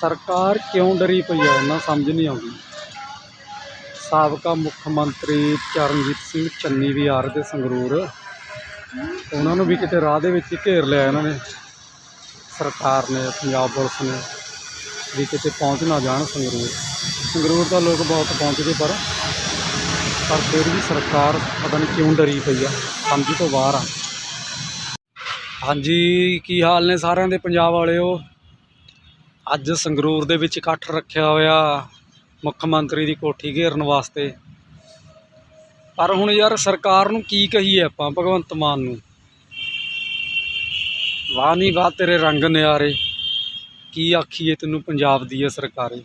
ਸਰਕਾਰ ਕਿਉਂ ਡਰੀ ਪਈ ਹੈ? ਇਹਨਾਂ ਸਮਝ ਨਹੀਂ ਆਉਂਦੀ। ਸਾਬਕਾ ਮੁੱਖ ਮੰਤਰੀ ਚਰਨਜੀਤ ਸਿੰਘ ਚੰਨੀ ਵੀ ਆ ਰਹੇ ਤੇ ਸੰਗਰੂਰ। ਉਹਨਾਂ ਨੂੰ ਵੀ ਕਿਤੇ ਰਾਹ ਦੇ ਵਿੱਚ ਘੇਰ ਲਿਆ ਇਹਨਾਂ ਨੇ। ਸਰਕਾਰ ਨੇ, ਪੰਜਾਬ ਪੁਲਿਸ ਨੇ ਵੀ ਕਿਤੇ ਪਹੁੰਚ ਨਾ ਜਾਣ ਸੰਗਰੂਰ। ਸੰਗਰੂਰ ਤਾਂ ਲੋਕ ਬਹੁਤ ਪਹੁੰਚਦੇ ਪਰ ਪਰ ਫਿਰ ਵੀ ਸਰਕਾਰ ਪਤਾ ਨਹੀਂ ਕਿਉਂ ਡਰੀ ਪਈ ਆ। ਸਮਝ ਤੋਂ ਬਾਹਰ ਆ। ਹਾਂਜੀ, ਕੀ ਹਾਲ ਨੇ ਸਾਰਿਆਂ ਦੇ ਪੰਜਾਬ ਵਾਲਿਓ? ਅੱਜ ਸੰਗਰੂਰ ਦੇ ਵਿੱਚ ਇਕੱਠ ਰੱਖਿਆ ਹੋਇਆ ਮੁੱਖ ਮੰਤਰੀ ਦੀ ਕੋਠੀ ਘੇਰਨ ਵਾਸਤੇ। ਪਰ ਹੁਣ ਯਾਰ ਸਰਕਾਰ ਨੂੰ ਕੀ ਕਹੀਏ ਆਪਾਂ ਭਗਵੰਤ ਮਾਨ ਨੂੰ? ਵਾਹ ਨਹੀਂ ਵਾਹ ਤੇਰੇ ਰੰਗ ਨਿਆਰੇ, ਕੀ ਆਖੀਏ ਤੈਨੂੰ ਪੰਜਾਬ ਦੀ ਹੈ ਸਰਕਾਰੇ?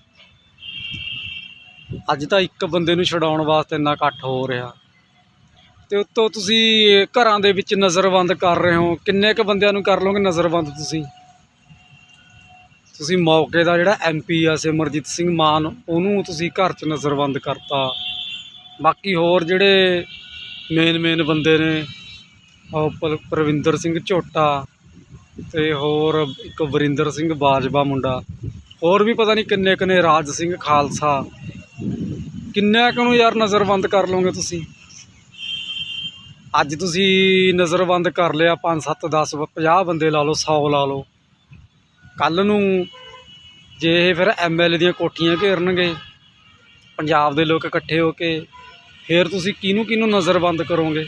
ਅੱਜ ਤਾਂ ਇੱਕ ਬੰਦੇ ਨੂੰ ਛਡਾਉਣ ਵਾਸਤੇ ਇੰਨਾ ਇਕੱਠ ਹੋ ਰਿਹਾ। ਤੇ ਉੱਤੋਂ ਤੁਸੀਂ ਘਰਾਂ ਦੇ ਵਿੱਚ ਨਜ਼ਰਬੰਦ ਕਰ ਰਹੇ ਹੋ। ਕਿੰਨੇ ਕੁ ਬੰਦਿਆਂ ਨੂੰ ਕਰ ਲਓਗੇ ਨਜ਼ਰਬੰਦ ਤੁਸੀਂ? ਤੁਸੀਂ ਮੌਕੇ ਦਾ ਜਿਹੜਾ ਐਮਪੀ ਆ, ਸਿਮਰਜੀਤ ਸਿੰਘ ਮਾਨ, ਉਹਨੂੰ ਤੁਸੀਂ ਘਰ 'ਚ ਨਜ਼ਰਬੰਦ ਕਰਤਾ। ਬਾਕੀ ਹੋਰ ਜਿਹੜੇ ਮੇਨ ਮੇਨ ਬੰਦੇ ਨੇ, ਉਹ ਪਲ- ਪ੍ਰਵਿੰਦਰ ਸਿੰਘ ਝੋਟਾ ਤੇ ਹੋਰ ਇੱਕ ਵਰਿੰਦਰ ਸਿੰਘ ਬਾਜਵਾ ਮੁੰਡਾ। ਹੋਰ ਵੀ ਪਤਾ ਨਹੀਂ ਕਿੰਨੇ ਕਿੰਨੇ ਰਾਜ ਸਿੰਘ ਖਾਲਸਾ। ਕਿੰਨੇ ਕੁ ਨੂੰ ਯਾਰ ਨਜ਼ਰਬੰਦ ਕਰ ਲਓਗੇ ਤੁਸੀਂ? ਅੱਜ ਤੁਸੀਂ ਨਜ਼ਰਬੰਦ ਕਰ ਲਿਆ 5 7 10 50 ਬੰਦੇ ਲਾ ਲਓ 100 ਲਾ ਲਓ। ਕੱਲ ਨੂੰ ਜੇ ਇਹ ਫਿਰ ਐਮਐਲਏ ਦੀਆਂ ਕੋਠੀਆਂ ਘੇਰਨਗੇ, ਪੰਜਾਬ ਦੇ ਲੋਕ ਇਕੱਠੇ ਹੋ ਕੇ, ਫਿਰ ਤੁਸੀਂ ਕਿਹਨੂੰ ਕਿਹਨੂੰ ਨਜ਼ਰਬੰਦ ਕਰੋਗੇ?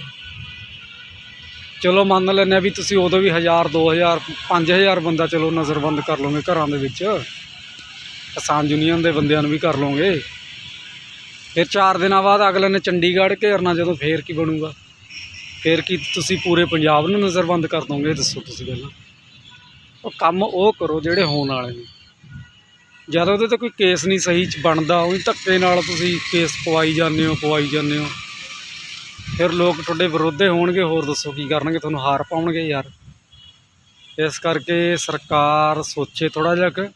ਚਲੋ ਮੰਨ ਲੈਂਦੇ ਹਾਂ ਵੀ ਤੁਸੀਂ ਉਦੋਂ ਵੀ 1000 2000 5000 ਬੰਦਾ ਚਲੋ ਨਜ਼ਰਬੰਦ ਕਰ ਲਓਗੇ ਘਰਾਂ ਦੇ ਵਿੱਚ। ਕਿਸਾਨ ਯੂਨੀਅਨ ਦੇ ਬੰਦਿਆਂ ਨੂੰ ਵੀ ਕਰ ਲਓਗੇ। ਫਿਰ 4 ਦਿਨਾਂ ਬਾਅਦ ਅਗਲੇ ਨੇ ਚੰਡੀਗੜ੍ਹ ਘੇਰਨਾ, ਜਦੋਂ ਫੇਰ ਕੀ ਬਣੂਗਾ? ਫੇਰ ਕੀ ਤੁਸੀਂ ਪੂਰੇ ਪੰਜਾਬ ਨੂੰ ਨਜ਼ਰਬੰਦ ਕਰ ਦੋਗੇ? ਦੱਸੋ ਤੁਸੀਂ ਪਹਿਲਾਂ। ਉਹ ਕੰਮ ਉਹ ਕਰੋ ਜਿਹੜੇ ਹੋਣ ਵਾਲੇ ਨੇ। ਜਦ ਉਹਦੇ ਤੇ ਕੋਈ ਕੇਸ ਨਹੀਂ ਸਹੀ ਚ ਬਣਦਾ, ਉਹੀ ਧੱਕੇ ਨਾਲ ਤੁਸੀਂ ਕੇਸ ਪਵਾਈ ਜਾਂਦੇ ਹੋ, ਪਵਾਈ ਜਾਂਦੇ ਹੋ। ਫਿਰ ਲੋਕ ਤੁਹਾਡੇ ਵਿਰੋਧੇ ਹੋਣਗੇ, ਹੋਰ ਦੱਸੋ ਕੀ ਕਰਨਗੇ, ਤੁਹਾਨੂੰ ਹਾਰ ਪਾਉਣਗੇ ਯਾਰ। ਇਸ ਕਰਕੇ ਸਰਕਾਰ ਸੋਚੇ ਥੋੜਾ ਜਿਹਾ ਕਿ।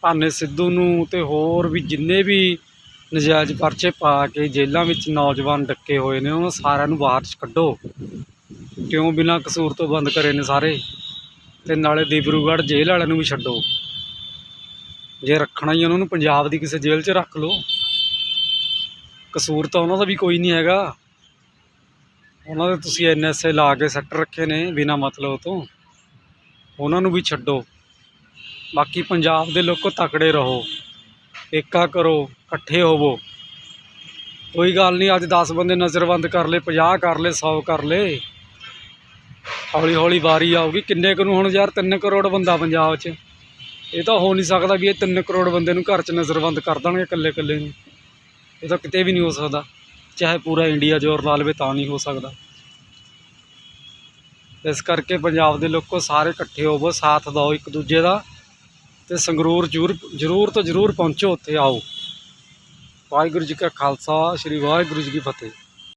ਭਾਨੇ ਸਿੱਧੂ ਨੂੰ ਤੇ ਹੋਰ ਵੀ ਜਿੰਨੇ ਵੀ ਨਜਾਇਜ਼ ਪਰਚੇ ਪਾ ਕੇ ਜੇਲ੍ਹਾਂ ਵਿੱਚ ਨੌਜਵਾਨ ਡੱਕੇ ਹੋਏ ਨੇ, ਉਹਨਾਂ ਸਾਰਿਆਂ ਨੂੰ ਬਾਹਰ 'ਚ ਕੱਢੋ। ਕਿਉਂ ਬਿਨਾਂ ਕਸੂਰ ਤੋਂ ਬੰਦ ਕਰੇ ਨੇ ਸਾਰੇ? ਤੇ ਨਾਲੇ ਦੀਬਰੂਗੜ੍ਹ ਜੇਲ੍ਹ ਵਾਲਿਆਂ ਨੂੰ ਵੀ ਛੱਡੋ। ਜੇ ਰੱਖਣਾ ਹੀ ਉਹਨਾਂ ਨੂੰ, ਪੰਜਾਬ ਦੀ ਕਿਸੇ ਜੇਲ੍ਹ 'ਚ ਰੱਖ ਲਓ। ਕਸੂਰ ਤਾਂ ਉਹਨਾਂ ਦਾ ਵੀ ਕੋਈ ਨਹੀਂ ਹੈਗਾ। ਉਹਨਾਂ ਦੇ ਤੁਸੀਂ ਐਨਐਸਏ ਲਾ ਕੇ ਸੈਕਟਰ ਰੱਖੇ ਨੇ ਬਿਨਾਂ ਮਤਲਬ ਤੋਂ। ਉਹਨਾਂ ਨੂੰ ਵੀ ਛੱਡੋ। ਬਾਕੀ ਪੰਜਾਬ ਦੇ ਲੋਕੋ ਤਕੜੇ ਰਹੋ। ਏਕਾ ਕਰੋ, ਇਕੱਠੇ ਹੋਵੋ। ਕੋਈ ਗੱਲ ਨਹੀਂ, ਅੱਜ 10 ਬੰਦੇ ਨਜ਼ਰਬੰਦ ਕਰ ਲਏ 50 ਕਰ ਲਏ 100 ਕਰ ਲਏ। ਹੌਲੀ ਹੌਲੀ ਵਾਰੀ ਆਊਗੀ। ਕਿੰਨੇ ਕੁ ਨੂੰ ਹੁਣ ਯਾਰ? 3 ਕਰੋੜ ਬੰਦਾ ਪੰਜਾਬ 'ਚ। ਇਹ ਤਾਂ ਹੋ ਨਹੀਂ ਸਕਦਾ ਵੀ ਇਹ 3 ਕਰੋੜ ਬੰਦੇ ਨੂੰ ਘਰ 'ਚ ਨਜ਼ਰਬੰਦ ਕਰ ਦੇਣਗੇ ਇਕੱਲੇ ਇਕੱਲੇ ਨੂੰ। ਇਹ ਤਾਂ ਕਿਤੇ ਵੀ ਨਹੀਂ ਹੋ ਸਕਦਾ। ਚਾਹੇ ਪੂਰਾ ਇੰਡੀਆ ਜ਼ੋਰ ਲਾ ਲਵੇ ਤਾਂ ਨਹੀਂ ਹੋ ਸਕਦਾ। ਇਸ ਕਰਕੇ ਪੰਜਾਬ ਦੇ ਲੋਕੋ ਸਾਰੇ ਇਕੱਠੇ ਹੋਵੋ, ਸਾਥ ਦਿਓ ਇੱਕ ਦੂਜੇ ਦਾ ਤੇ ਸੰਗਰੂਰ ਜ਼ਰੂਰ ਜ਼ਰੂਰ ਤੋਂ ਜ਼ਰੂਰ ਪਹੁੰਚੋ, ਉੱਥੇ ਆਓ। ਵਾਹਿਗੁਰੂ ਜੀ ਕਾ ਖਾਲਸਾ, ਸ੍ਰੀ ਵਾਹਿਗੁਰੂ ਜੀ ਕੀ ਫਤਿਹ।